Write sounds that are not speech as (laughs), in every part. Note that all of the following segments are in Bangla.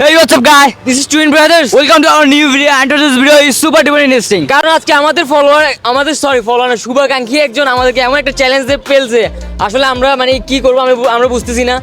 Hey, what's up, guy? This is Twin Brothers. Welcome to our new video. And today's video is super duper interesting. কারণ আজকে আমাদের ফলোয়ার আমাদের সরি ফলোয়ার না শুভাকাঙ্ক্ষী একজন আমাদেরকে এমন একটা চ্যালেঞ্জ দিয়ে ফেলছে আসলে আমরা মানে কি করব আমি আমরা বুঝতেছি না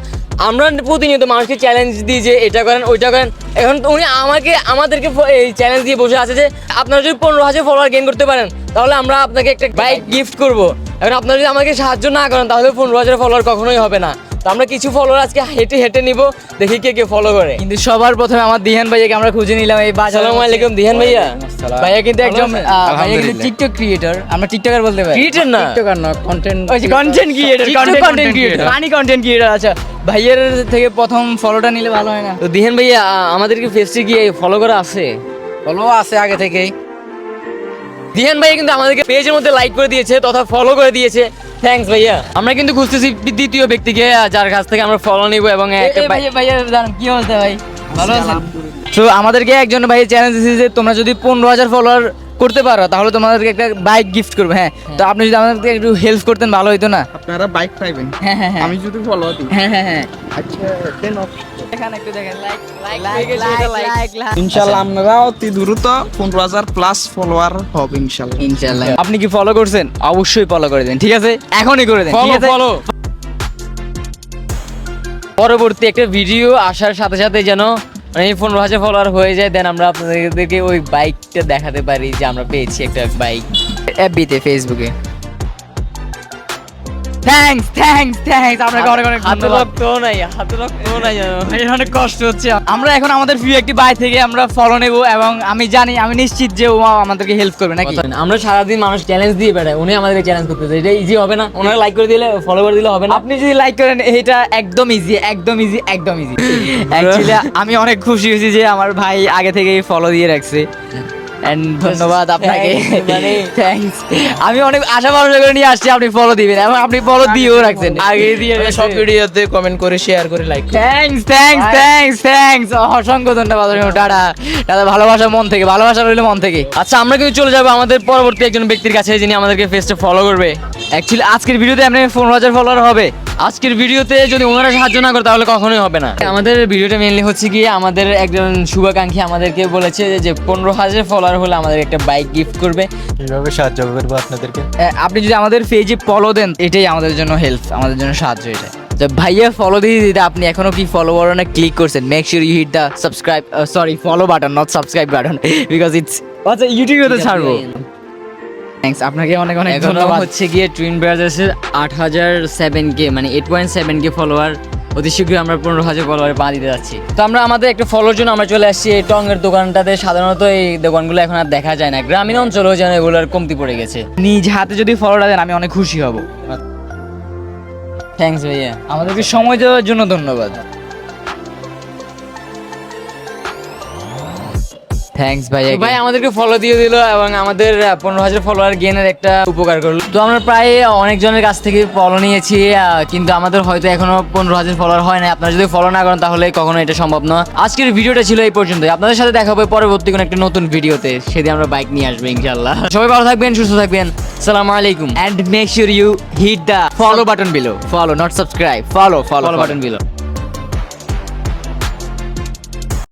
আমরা প্রতিনিয়ত মানুষকে চ্যালেঞ্জ দিই যে এটা করেন ওইটা করেন এখন উনি আমাকে আমাদেরকে এই চ্যালেঞ্জ দিয়ে বসে আছে যে আপনারা যদি পনেরো হাজার ফলোয়ার গেইন করতে পারেন তাহলে আমরা আপনাকে একটা বাইক গিফট করব এখন আপনারা যদি আমাকে সাহায্য না করেন তাহলে পনেরো হাজার ফলোয়ার কখনোই হবে না আমরা কিছু ফলোয়ার আজকে হেঁটে হেঁটে নিব। দেখি কে কে ফলো করে। কিন্তু সবার প্রথমে আমার দিহান ভাইয়াকে আমরা খুঁজে নিলাম এই বাজার। আসসালামু আলাইকুম দিহান ভাইয়া। ভাইয়া কিন্তু? আহ, ভাইয়া কিন্তু টিকটক ক্রিয়েটর আমরা টিকটকার বলতে পারি। Creator না? টিকটকার না কন্টেন্ট ওই যে content creator TikTok content creator. Funny content creator আচ্ছা। ভাইয়ের থেকে প্রথম ফলোটা নিলে ভালো হয় না? তো দিহান ভাইয়া আমাদেরকে ফেসটি গিয়ে ফলো করা আছে? ফলো আছে আগে থেকেই। দিহান ভাইয়া কিন্তু আমাদেরকে পেজের মধ্যে লাইক করে দিয়েছে তথা ফলো করে দিয়েছে। থ্যাঙ্কস ভাইয়া। আমরা কিন্তু খুঁজতেছি দ্বিতীয় ব্যক্তিকে যার কাছ থেকে আমরা ফলো নিব এবং ভাইয়া ভাইয়া কি অবস্থা ভাই? ভালো আছেন? তো আমাদেরকে একজন ভাই চ্যালেঞ্জ দিয়েছে যে তোমরা যদি পনেরো হাজার ফলোয়ার করতে পারো তাহলে তোমাদেরকে একটা বাইক গিফট করবে হ্যাঁ। তো আপনি যদি আমাদেরকে একটু হেল্প করতেন ভালো হতো না? আপনারা বাইক পাইবেন। হ্যাঁ হ্যাঁ হ্যাঁ। আমি যদি ফলো দিই। হ্যাঁ হ্যাঁ হ্যাঁ। আচ্ছা দেন দেখেন একটু দেখেন লাইক লাইক হয়ে গেছে, এটা like। লাইক লাইক ইনশাল্লাহ আপনারা অতি দ্রুত পনেরো হাজার প্লাস ফলোয়ার হবে ইনশাল্লাহ। ইনশাআল্লাহ আপনি কি ফলো করছেন? অবশ্যই ফলো করে দেন ঠিক আছে? এখনই করে দেন ঠিক আছে? ফলো পরবর্তী একটা ভিডিও আসার সাথে সাথে যেন মানে পনেরো হাজার ফলোয়ার হয়ে যায় দেন আমরা আপনাদেরকে ওই বাইকটা দেখাতে পারি যে আমরা পেয়েছি একটা বাইক অ্যাপ বিতে ফেসবুকে থ্যাঙ্কস থ্যাঙ্কস থ্যাঙ্কস আপনাকে অনেক অনেক হাতে রক্ত নাই হাতে রক্ত নাই অনেক কষ্ট হচ্ছে। আমরা এখন আমাদের প্রিয় একটি বাই থেকে আমরা ফলো নেব এবং আমি জানি আমি নিশ্চিত যে ও আমাদেরকে হেল্প করবে নাকি। আমরা সারাদিন মানুষ চ্যালেঞ্জ দিয়ে বেড়াই উনি আমাদেরকে চ্যালেঞ্জ করতেছে এটা ইজি হবে না? ওনারা লাইক করে দিলে ফলো করে দিলে হবে না? আপনি যদি লাইক করেন এটা একদম ইজি একদম ইজি একদম ইজি অ্যাকচুয়ালি (laughs) আমি অনেক খুশি হয়েছি যে আমার ভাই আগে থেকেই ফলো দিয়ে রাখছে। ধন্যবাদ আপনাকে। Thanks, মানে আমি অনেক আশা ভরসা করে নিয়ে আসছি আপনি ফলো দিবেন। এবং আপনি ফলো দিয়েও রাখছেন। আগে দিয়ে সব ভিডিওতে কমেন্ট করে শেয়ার করে like thanks thanks thanks thanks অসংখ্য ধন্যবাদ টাটা। টাটা ভালোবাসা মন থেকে ভালোবাসা রইলে মন থেকে। আচ্ছা আমরা কিন্তু চলে যাব আমাদের পরবর্তী একজন ব্যক্তির কাছে যিনি আমাদেরকে ফেসটা ফলো করবে। অ্যাকচুয়ালি আজকের ভিডিওতে আপনি পনেরো হাজার ফলোয়ার হবে। আজকের ভিডিওতে যদি ওনারা সাহায্য না করে তাহলে কখনোই হবে না। আমাদের ভিডিওটা মেনলি হচ্ছে কি আমাদের একজন শুভাকাঙ্ক্ষী আমাদেরকে বলেছে যে পনেরো হাজার ফলোয়ার হলে আমাদের একটা বাইক গিফট করবে। কীভাবে সাহায্য করব আপনাদেরকে? আপনি যদি আমাদের পেজে ফলো দেন এটাই আমাদের জন্য হেল্প আমাদের জন্য সাহায্য এটা। তো ভাইয়া ফলো দিয়ে দিতে আপনি এখনও কি ফলো বাটনে ক্লিক করছেন? Make sure you hit the subscribe sorry follow button not subscribe button because it's আচ্ছা ইউটিউবে তো ছাড়বো। থ্যাঙ্কস আপনাকে অনেক অনেক ধন্যবাদ। হচ্ছে গিয়ে টুইন ব্রাদার্সের আট হাজার সেভেন কে মানে eight point seven K follower অতি শীঘ্রই আমরা পনেরো হাজার ফলোয়ারে পা দিতে যাচ্ছি। তো আমরা আমাদের একটা ফলোর জন্য আমরা চলে আসছি এই টঙ্গের দোকানটাতে। সাধারণত এই দোকানগুলো এখন আর দেখা যায় না। গ্রামীণ অঞ্চলেও যেন এগুলোর কমতি পড়ে গেছে। নিজ হাতে যদি ফলোটা দেন আমি অনেক খুশি হব। থ্যাংকস ভাইয়া। আমাদেরকে সময় দেওয়ার জন্য ধন্যবাদ। থ্যাঙ্কস ভাইয়া তো ভাই আমাদেরকে ফলো দিয়ে দিল এবং আমাদের পনেরো হাজার ফলোয়ার গেনের একটা উপকার করল। তো আমরা প্রায় অনেকজনের কাছ থেকে ফলো নিয়েছি কিন্তু আমাদের হয়তো এখনও পনেরো হাজার ফলোয়ার হয় না আপনারা যদি ফলো না করেন তাহলে কখনো এটা সম্ভব নয় আজকের ভিডিওটা ছিল এই পর্যন্ত আপনাদের সাথে দেখা হবে পরবর্তী কোনো একটা নতুন ভিডিওতে। সেদিন আমরা বাইক নিয়ে আসব ইনশাল্লাহ সবাই ভালো থাকবেন সুস্থ থাকবেন। সালাম আলাইকুম। Make sure you hit the follow button below follow not subscribe follow follow, follow button below